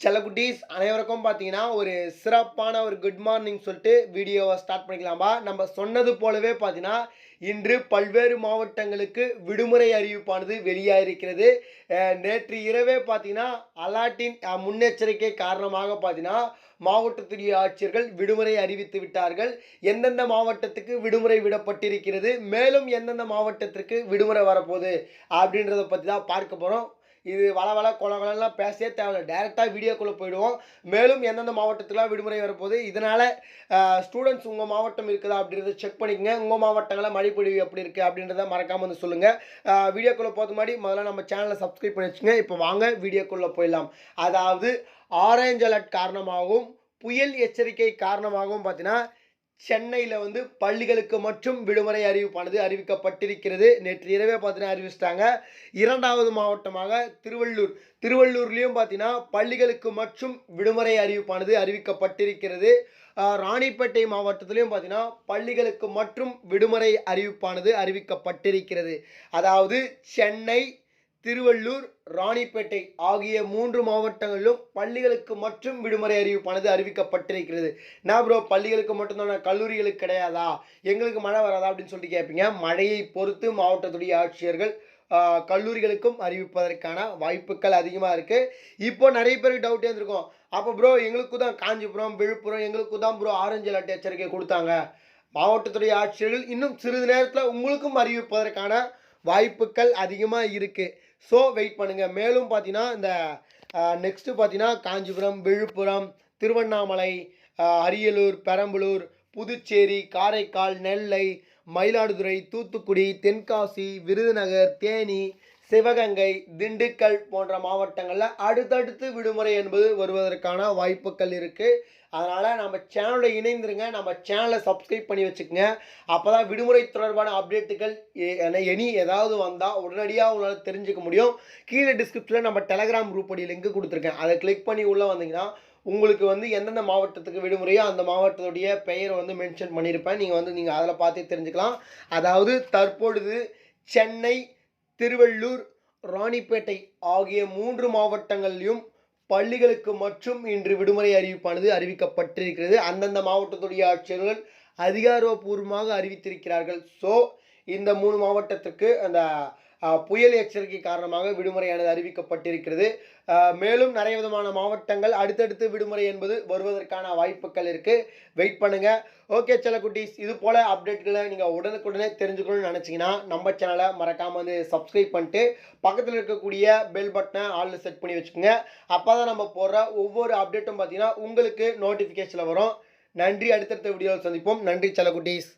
செல்லக்குட்டீஸ் அனைவருக்கும் பார்த்தீங்கன்னா ஒரு சிறப்பான ஒரு குட் மார்னிங் சொல்லிட்டு வீடியோவை ஸ்டார்ட் பண்ணிக்கலாம்பா. நம்ம சொன்னது போலவே பார்த்தீங்கன்னா இன்று பல்வேறு மாவட்டங்களுக்கு விடுமுறை அறிவிப்பானது வெளியாகிருக்கிறது இருக்கிறது நேற்று இரவே பார்த்தீங்கன்னா அலாட்டின் முன்னெச்சரிக்கை காரணமாக பார்த்தீங்கன்னா மாவட்டத்துடைய ஆட்சியர்கள் விடுமுறை அறிவித்து விட்டார்கள். எந்தெந்த மாவட்டத்துக்கு விடுமுறை விடப்பட்டிருக்கிறது மேலும் எந்தெந்த மாவட்டத்திற்கு விடுமுறை வரப்போகுது அப்படின்றத பற்றி தான் பார்க்க போகிறோம் இது வள வள கொல பேசவே தேவையில்ல. டேரெக்டாக வீடியோக்குள்ளே போயிடுவோம். மேலும் எந்தெந்த மாவட்டத்துக்குலாம் விடுமுறை வரப்போகுது இதனால் ஸ்டூடெண்ட்ஸ் உங்கள் மாவட்டம் இருக்குதா அப்படின்றத செக் பண்ணிக்கங்க. உங்கள் மாவட்டங்களில் மழைப்பொழிவு எப்படி இருக்குது அப்படின்றத மறக்காமல் வந்து சொல்லுங்கள் வீடியோக்குள்ளே போகிறது மாதிரி முதல்ல நம்ம சேனலை சப்ஸ்கிரைப் பண்ணி வச்சுங்க இப்போ வாங்க வீடியோக்குள்ளே போயிடலாம். அதாவது ஆரஞ்ச் அலர்ட் காரணமாகவும் புயல் எச்சரிக்கை காரணமாகவும் பார்த்தீங்கன்னா சென்னையில் வந்து பள்ளிகளுக்கு மற்றும் விடுமுறை அறிவிப்பானது அறிவிக்கப்பட்டிருக்கிறது. நேற்று இரவே பார்த்தீங்கன்னா அறிவிச்சிட்டாங்க. இரண்டாவது மாவட்டமாக திருவள்ளூர். திருவள்ளூர்லேயும் பார்த்தீங்கன்னா பள்ளிகளுக்கு மற்றும் விடுமுறை அறிவிப்பானது அறிவிக்கப்பட்டிருக்கிறது. ராணிப்பேட்டை மாவட்டத்திலையும் பார்த்தீங்கன்னா பள்ளிகளுக்கு மற்றும் விடுமுறை அறிவிப்பானது அறிவிக்கப்பட்டிருக்கிறது. அதாவது சென்னை திருவள்ளூர் ராணிப்பேட்டை ஆகிய மூன்று மாவட்டங்களிலும் பள்ளிகளுக்கு மற்றும் விடுமுறை அறிவிப்பானது அறிவிக்கப்பட்டிருக்கிறது. நான் ப்ரோ பள்ளிகளுக்கு மட்டும்தான்? கல்லூரிகளுக்கு கிடையாதா? எங்களுக்கு மழை வராதா? அப்படின்னு சொல்லிட்டு கேட்பீங்க மழையை பொறுத்து மாவட்டத்துடைய ஆட்சியர்கள் கல்லூரிகளுக்கும் அறிவிப்பதற்கான வாய்ப்புகள் அதிகமாக இருக்குது இப்போ நிறைய பேருக்கு டவுட்டே இருந்திருக்கும். அப்போ ப்ரோ எங்களுக்கு தான் காஞ்சிபுரம் விழுப்புரம் எங்களுக்கு தான் ப்ரோ ஆரஞ்சு அலர்ட் எச்சரிக்கை கொடுத்தாங்க. மாவட்டத்துடைய ஆட்சியர்கள் இன்னும் சிறிது நேரத்தில் உங்களுக்கும் அறிவிப்பதற்கான வாய்ப்புகள் அதிகமாக இருக்குது ஸோ வெயிட் பண்ணுங்கள் மேலும் பார்த்தீங்கன்னா இந்த நெக்ஸ்ட்டு பார்த்தீங்கன்னா காஞ்சிபுரம் விழுப்புரம் திருவண்ணாமலை அரியலூர் பெரம்பலூர் புதுச்சேரி காரைக்கால் நெல்லை மயிலாடுதுறை தூத்துக்குடி தென்காசி விருதுநகர் தேனி சிவகங்கை திண்டுக்கல் போன்ற மாவட்டங்களில் அடுத்தடுத்து விடுமுறை என்பது வருவதற்கான வாய்ப்புகள் இருக்குது அதனால் நம்ம சேனலோட இணைந்துருங்க. நம்ம சேனலை சப்ஸ்கிரைப் பண்ணி வச்சுக்கோங்க. அப்போ தான் விடுமுறை தொடர்பான அப்டேட்டுகள் எனி ஏதாவது வந்தால் உடனடியாக உங்களால் தெரிஞ்சுக்க முடியும். கீழே டிஸ்கிரிப்ஷனில் நம்ம டெலகிராம் குரூப் படி லிங்க் கொடுத்துருக்கேன். அதை கிளிக் பண்ணி உள்ளே வந்தீங்கன்னா உங்களுக்கு வந்து எந்தெந்த மாவட்டத்துக்கு விடுமுறையோ அந்த மாவட்டத்துடைய பெயரை வந்து மென்ஷன் பண்ணியிருப்பேன். நீங்கள் வந்து நீங்கள் அதில் பார்த்து தெரிஞ்சுக்கலாம். அதாவது தற்பொழுது சென்னை திருவள்ளூர் ராணிப்பேட்டை ஆகிய மூன்று மாவட்டங்களிலும் பள்ளிகளுக்கு மற்றும் இன்று விடுமுறை அறிவிப்பானது அறிவிக்கப்பட்டிருக்கிறது. அந்தந்த மாவட்டத்துடைய ஆட்சியர்கள் அதிகாரப்பூர்வமாக அறிவித்திருக்கிறார்கள். ஸோ இந்த மூணு மாவட்டத்துக்கு அந்த புயல் எச்சரிக்கை காரணமாக விடுமுறையானது அறிவிக்கப்பட்டிருக்கிறது. மேலும் நிறைய விதமான மாவட்டங்கள் அடுத்தடுத்து விடுமுறை என்பது வருவதற்கான வாய்ப்புகள் இருக்குது வெயிட் பண்ணுங்கள் ஓகே குட்டீஸ் இது போல் அப்டேட்களை நீங்கள் உடனுக்குடனே தெரிஞ்சுக்கணும்னு நினச்சிங்கன்னா நம்ம சேனலை மறக்காமல் வந்து சப்ஸ்கிரைப் பண்ணிட்டு பக்கத்தில் இருக்கக்கூடிய பெல் பட்டனை ஆளில் செட் பண்ணி வச்சுக்கோங்க. அப்போ தான் நம்ம போடுற ஒவ்வொரு அப்டேட்டும் பார்த்தீங்கன்னா உங்களுக்கு நோட்டிஃபிகேஷனில் வரும். நன்றி. அடுத்தடுத்த வீடியோவில் சந்திப்போம். நன்றி குட்டீஸ்